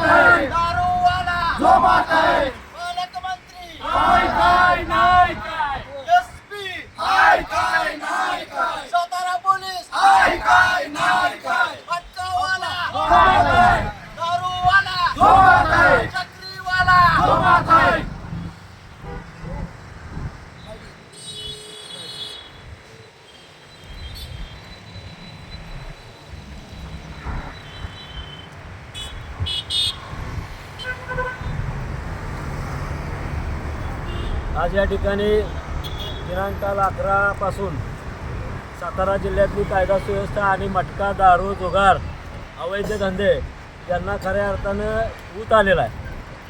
दारूवाला पालकमंत्री SP Satara police मटकावाला दारूवाला चक्रीवाला आज या ठिकाणी दिनांकाल अकरापासून सातारा जिल्ह्यातली कायदा सुव्यवस्था आणि मटका दारू जुगार अवैध धंदे यांना खऱ्या अर्थानं ऊत आलेला आहे.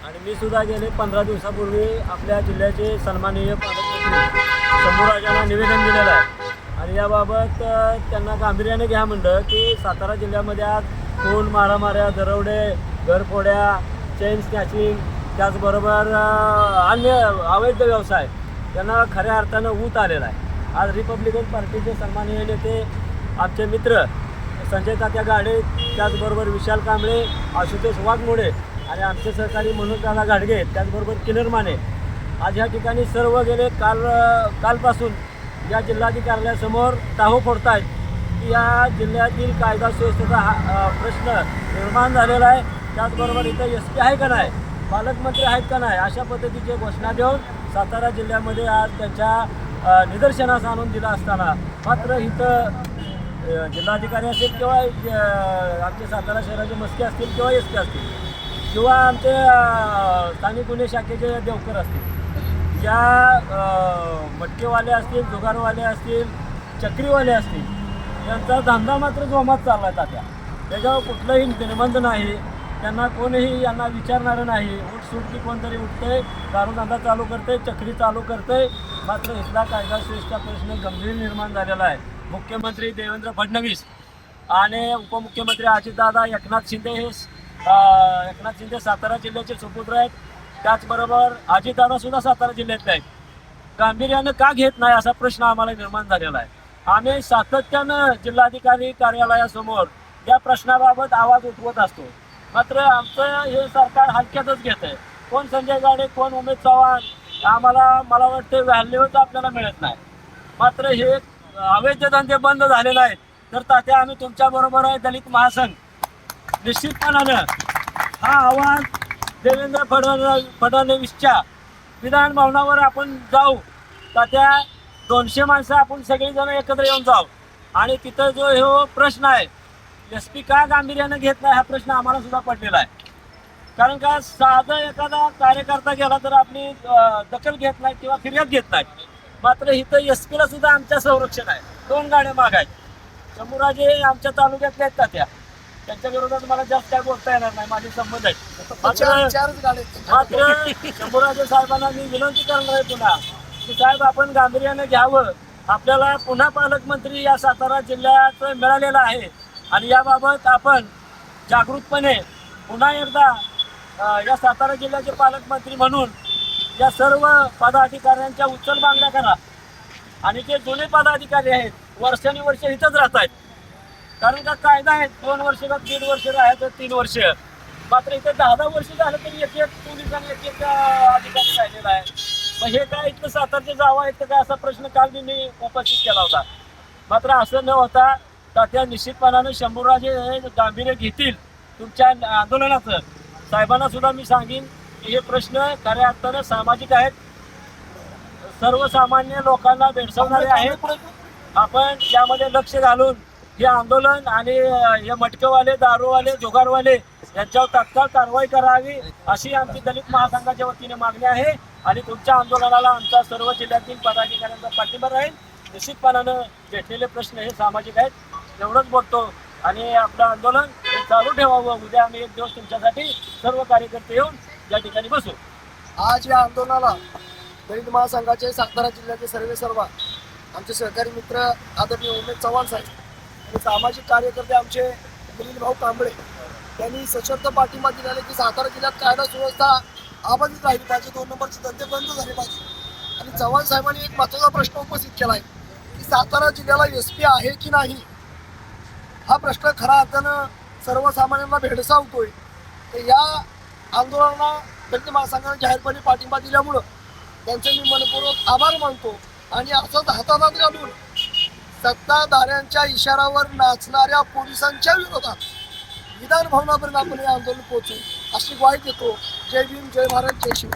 आणि मी सुद्धा गेले पंधरा दिवसापूर्वी आपल्या जिल्ह्याचे सन्माननीय पालकमंत्री शंभूराजांना निवेदन दिलेलं आहे. आणि याबाबत त्यांना गांभीर्याने घ्या म्हणलं की सातारा जिल्ह्यामध्ये आज खून मारामाऱ्या दरवडे घरफोड्या चेन स्नॅचिंग त्याचबरोबर अन्य अवैध व्यवसाय यांना खऱ्या अर्थानं ऊत आलेला आहे. आज रिपब्लिकन पार्टीचे सन्माननीय नेते आमचे मित्र संजय तात्या गाडे त्याचबरोबर विशाल कांबळे आशुतोष वाघमोडे आणि आमचे सहकारी मनोजदादा गाडगे त्याचबरोबर किनर माने आज या ठिकाणी सर्व गेले. काल कालपासून या जिल्हाधिकाऱ्यासमोर टाहो फोडतायत. की या जिल्ह्यातील कायदा सुव्यवस्थेचा हा प्रश्न निर्माण झालेला आहे. त्याचबरोबर इथं एस पी आहे का नाही? पालकमंत्री आहेत का नाही अशा पद्धतीची घोषणा देऊन सातारा जिल्ह्यामध्ये आज त्यांच्या निदर्शनास आणून दिला असताना. मात्र इथं जिल्हाधिकारी असेल किंवा आमचे सातारा शहराचे मस्के असतील किंवा एस पी असतील किंवा आमचे स्थानिक गुन्हे शाखेचे देवकर असतील ज्या मटकेवाले असतील जुगारवाले असतील चक्रीवाले असतील यांचा धंदा मात्र जोमात चालला आहे तात्या. त्याच्यावर कुठलंही निर्बंध नाही. त्यांना कोणीही यांना विचारणारं नाही. उठसूट की कोणतरी उठतंय दारूधंदा चालू करते चक्री चालू करते मात्र इथला कायदा सुव्यवस्था प्रश्न गंभीर निर्माण झालेला आहे. मुख्यमंत्री देवेंद्र फडणवीस आणि उपमुख्यमंत्री अजितदादा एकनाथ शिंदे हे एकनाथ शिंदे सातारा जिल्ह्याचे सुपुत्र आहेत. त्याचबरोबर अजितदादा सुद्धा सातारा जिल्ह्यातले आहेत. गांभीर्यानं का घेत नाही असा प्रश्न आम्हाला निर्माण झालेला आहे. आम्ही सातत्यानं जिल्हाधिकारी कार्यालयासमोर या प्रश्नाबाबत आवाज उठवत असतो. मात्र आमचं हे सरकार हलक्यातच घेत आहे कोण संजय गाडे कोण उमेद चव्हाण आम्हाला मला वाटतं व्हॅल्यूच आपल्याला मिळत नाही. मात्र हे अवैध धंदे बंद झालेले आहेत तर तात्या आम्ही तुमच्याबरोबर आहे दलित महासंघ. निश्चितपणानं हा आव्हान देवेंद्र फडणवीस फडणवीसच्या विधान भवनावर आपण जाऊ. तात्या दोनशे माणसं आपण सगळीजण एकत्र येऊन जाऊ. आणि तिथं जो हे प्रश्न आहे एस पी का गांभीर्यानं घेत नाही हा प्रश्न आम्हाला सुद्धा पडलेला आहे. कारण का साधा एखादा कार्यकर्ता गेला तर आपली दखल घेत नाही किंवा फिर्याद घेत नाही. मात्र इथं एस पीला सुद्धा आमच्या संरक्षण आहे. दोन गाड्या माग आहेत. शंभूराजे आमच्या तालुक्यातले आहेत तात्या त्यांच्या विरोधात मला जास्त काय बोलता येणार नाही. माझे संबंध आहेत. मात्र मात्र शंभूराजे साहेबांना मी विनंती करणार आहे पुन्हा की साहेब आपण गांभीर्याने घ्यावं. आपल्याला पुन्हा पालकमंत्री या सातारा जिल्ह्यात मिळालेला आहे. आणि याबाबत आपण जागृतपणे पुन्हा एकदा या सातारा जिल्ह्याचे पालकमंत्री म्हणून या सर्व पदाधिकाऱ्यांच्या उचल मागण्या करा. आणि जे जुने पदाधिकारी आहेत वर्षानुवर्ष इथंच राहत आहेत. कारण का कायदा आहे दोन वर्ष का दीड वर्ष राहायचं तीन वर्ष. मात्र इथे दहा दहा वर्ष झालं तरी एक एक पोलीस आणि एक एक अधिकारी राहिलेला आहे. मग हे काय इथलं सातारचे जावं आहेत तर काय असा प्रश्न काल मी उपस्थित केला होता. मात्र असं न होता तात्या निश्चितपणानं शंभूराजे हे गांभीर्य घेतील तुमच्या आंदोलनाचं. साहेबांना सुद्धा मी सांगेन की हे प्रश्न खऱ्या अर्थानं सामाजिक आहेत. सर्वसामान्य लोकांना भेडसावणारे आहेत. आपण यामध्ये लक्ष घालून हे आंदोलन आणि हे मटकेवाले दारूवाले जुगारवाले यांच्यावर तात्काळ कारवाई करावी अशी आमची दलित महासंघाच्या वतीने मागणी आहे आणि तुमच्या आंदोलनाला आमचा सर्व जिल्ह्यातील पदाधिकाऱ्यांचा पाठिंबा राहील. निश्चितपणानं भेटलेले प्रश्न हे सामाजिक आहेत. एवढंच बोलतो. आणि आपलं आंदोलन चालू ठेवावं. उद्या आम्ही एक दिवस तुमच्यासाठी सर्व कार्यकर्ते येऊन या ठिकाणी बसू. आज या आंदोलनाला दलित महासंघाचे सातारा जिल्ह्याचे सर्वे सर्व आमचे सहकारी मित्र आदरणीय उमेश चव्हाण साहेब आणि सामाजिक कार्यकर्ते आमचे मिलिंद भाऊ कांबळे त्यांनी सशक्त पाठिंबा दिलेला की सातारा जिल्ह्यात कायदा सुव्यवस्था अबाधित राहिली पाहिजे. दोन नंबरचे धंदे बंद झाले पाहिजे. आणि चव्हाण साहेबांनी एक महत्त्वाचा प्रश्न उपस्थित केला आहे की सातारा जिल्ह्याला एस पी आहे की नाही? हा प्रश्न खरा अर्थानं सर्वसामान्यांना भेडसावतोय. तर या आंदोलनाला दलित महासंघाने जाहीरपणे पाठिंबा दिल्यामुळं त्यांचे मी मनपूर्वक आभार मानतो आणि असंच हातात घालून सत्ताधाऱ्यांच्या इशाऱ्यावर नाचणाऱ्या पोलिसांच्या विरोधात विधान भवनापर्यंत आपण हे आंदोलन पोहोचू. अशी ग्वाही देतो. जय भीम जय भारत जय शिव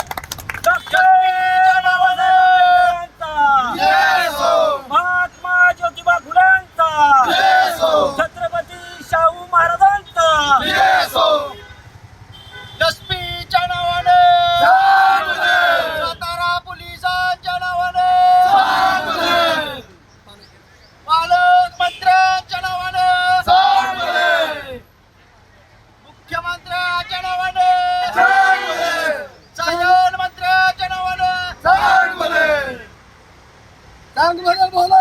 मंत्र्याच्या नावाने सायन मंत्र्याच्या नावाने सांग बोला